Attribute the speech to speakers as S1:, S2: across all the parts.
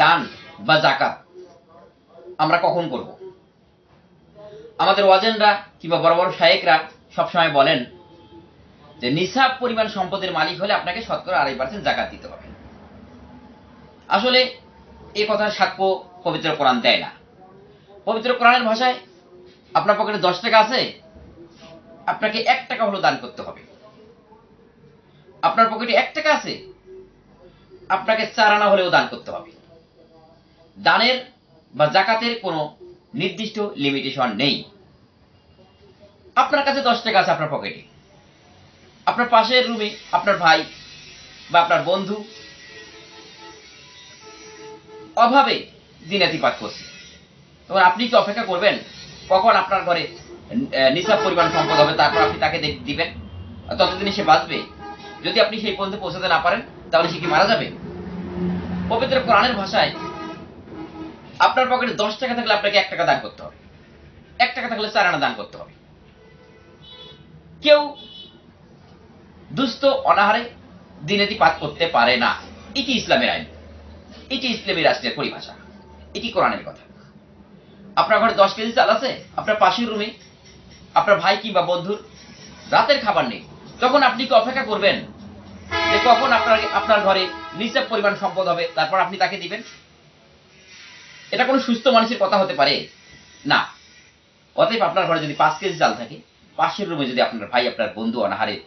S1: দান বা জাকাত আমরা কখন করব? আমাদের ওয়াজেনরা কিংবা বড় বড় শায়েকরা সবসময় বলেন যে নিসাব পরিমাণ সম্পদের মালিক হলে আপনাকে শতকরা আড়াই পার্সেন্ট জাকাত দিতে হবে। আসলে এই কথার সাক্ষ্য পবিত্র কোরআন দেয় না। পবিত্র কোরআনের ভাষায় আপনার পকেটে দশ টাকা আছে, আপনাকে এক টাকা হলো দান করতে হবে। আপনার পকেটে এক টাকা আছে, আপনাকে চার আনা হলেও দান করতে হবে। দানের বা জাকাতের কোনো নির্দিষ্ট লিমিটেশন নেই। আপনার কাছে দশ টাকা আছে আপনার পকেটে আপনার পাশের রুমে আপনার ভাই বা আপনার বন্ধু অভাবে দিনাতিপাত করছে। তখন আপনি কি অপেক্ষা করবেন? কখন আপনার ঘরে নিসাব পরিমাণ সম্পদ হবে, তারপর আপনি তাকে দিবেন? ততদিনে সে বাঁচবে। যদি আপনি সেই পর্যন্ত পৌঁছাতে না পারেন, তাহলে সে কি মারা যাবে? পবিত্র কোরআনের ভাষায় আপনার পকেটে দশ টাকা থাকলে আপনাকে এক টাকা দান করতে হবে। এক টাকা থাকলে চার আনা দান করতে হবে। কেউ দুস্থ, অনাহারে দিনেতি পাত করতে পারে না। এটি ইসলামের আইন। এটি ইসলামী রাষ্ট্রের পরিভাষা। এটি কোরআনের কথা। আপনার ঘরে দশ কেজি চাল আছে? আপনার পাশের রুমে আপনার ভাই কিংবা বন্ধুর? রাতের খাবার নেই। তখন আপনি কি অপেক্ষা করবেন? যে কখন আপনার আপনার ঘরে নিচের পরিমাণ সম্পদ হবে, তারপর আপনি তাকে দিবেন? এটা কোনো সুস্থ মানুষের কথা হতে পারে। না। অতএব আপনার ঘরে যদি পাঁচ কেজি চাল থাকে পাশের রুমে যদি আপনার ভাই, আপনার বন্ধু অনাহারে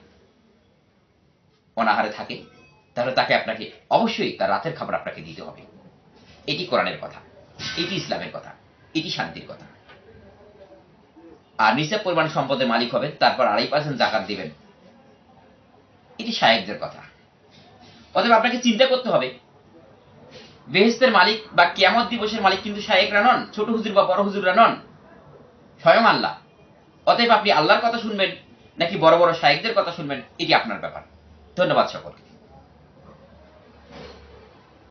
S1: অনাহারে থাকে, তাহলে তাকে আপনাকে অবশ্যই তার রাতের খাবার আপনাকে দিতে হবে। এটি কোরআনের কথা, এটি ইসলামের কথা, এটি শান্তির কথা। আর নিচে পরিমাণ সম্পদের মালিক হবেন, তারপর আড়াই পার্সেন্ট জাকাত দিবেন। এটি শায়েকদের কথা। অতএব আপনাকে চিন্তা করতে হবে বেহেস্তের মালিক বা কিয়ামত দিবসের মালিক কিন্তু শায়েকরা নন, ছোট হুজুর বা বড় হুজুররা নন। স্বয়ং আল্লাহ। অতএব আপনি আল্লাহর কথা শুনবেন নাকি বড় বড় শায়েকদের কথা শুনবেন, এটি আপনার ব্যাপার। ধন্যবাদ সকলকে।